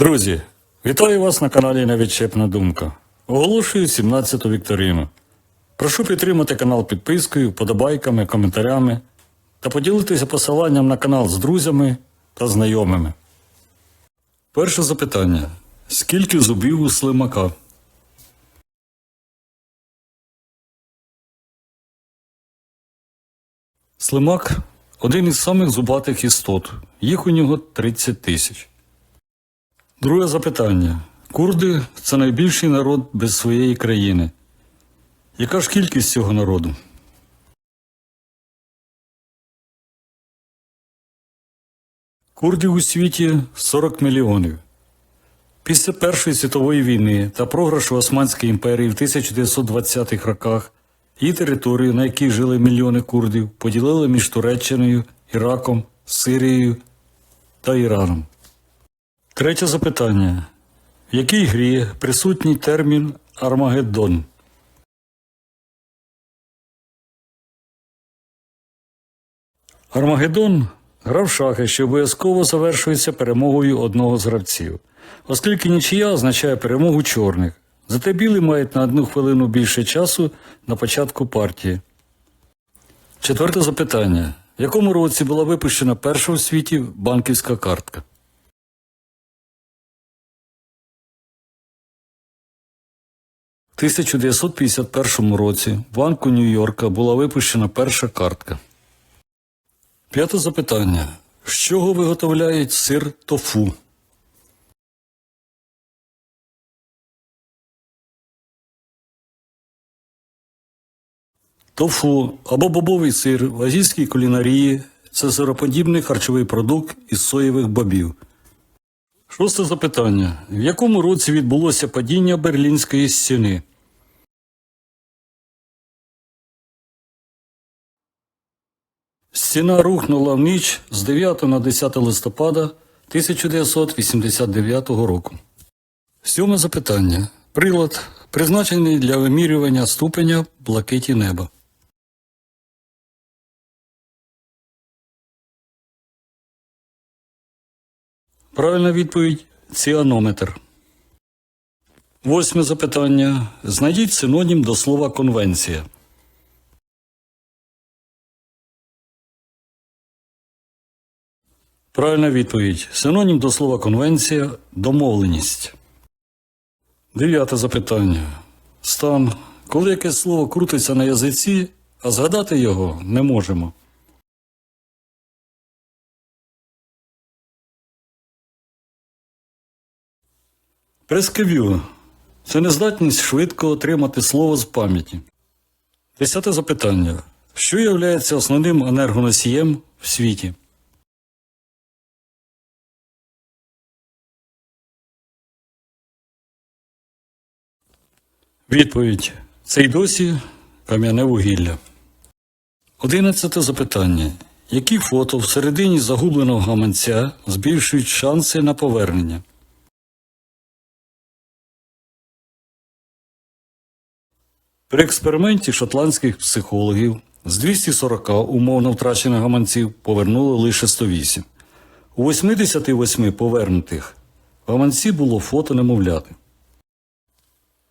Друзі, вітаю вас на каналі Невідчепна Думка. Оголошую 17-ту вікторину. Прошу підтримати канал підпискою, подобайками, коментарями та поділитися посиланням на канал з друзями та знайомими. Перше запитання: скільки зубів у слимака? Слимак один із самих зубатих істот. Їх у нього 30 тисяч. Друге запитання. Курди це найбільший народ без своєї країни. Яка ж кількість цього народу? Курдів у світі 40 мільйонів. Після Першої світової війни та програшу Османської імперії в 1920-х роках її територію, на якій жили мільйони курдів, поділили між Туреччиною, Іраком, Сирією та Іраном. Третє запитання. В якій грі присутній термін Армагеддон? Армагеддон гра в шахи, що обов'язково завершується перемогою одного з гравців. Оскільки нічия означає перемогу чорних. Зате білі мають на одну хвилину більше часу на початку партії. Четверте запитання. В якому році була випущена перша у світі банківська картка? 1951 році в Банку Нью-Йорка була випущена перша картка. П'яте запитання. З чого виготовляють сир тофу? Тофу або бобовий сир в азійській кулінарії це сироподібний харчовий продукт із соєвих бобів. Шосте запитання. В якому році відбулося падіння Берлінської стіни? Стіна рухнула в ніч з 9 на 10 листопада 1989 року. Сьоме запитання. Прилад, призначений для вимірювання ступеня блакиті неба. Правильна відповідь ціанометр. Восьме запитання. Знайдіть синонім до слова конвенція. Правильна відповідь. Синонім до слова конвенція домовленість. Дев'яте запитання. Стан. Коли якесь слово крутиться на язиці, а згадати його не можемо. Прескев'ю – це нездатність швидко отримати слово з пам'яті. Десяте запитання. Що є основним енергоносієм в світі? Відповідь. Це й досі кам'яне вугілля. Одинадцяте запитання. Які фото всередині загубленого гаманця збільшують шанси на повернення? При експерименті шотландських психологів з 240 умовно втрачених гаманців повернули лише 108. У 88 повернутих гаманці було фото немовляти.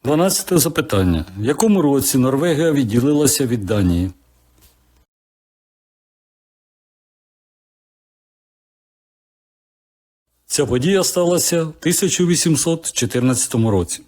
12 запитання. В якому році Норвегія відділилася від Данії? Ця подія сталася в 1814 році.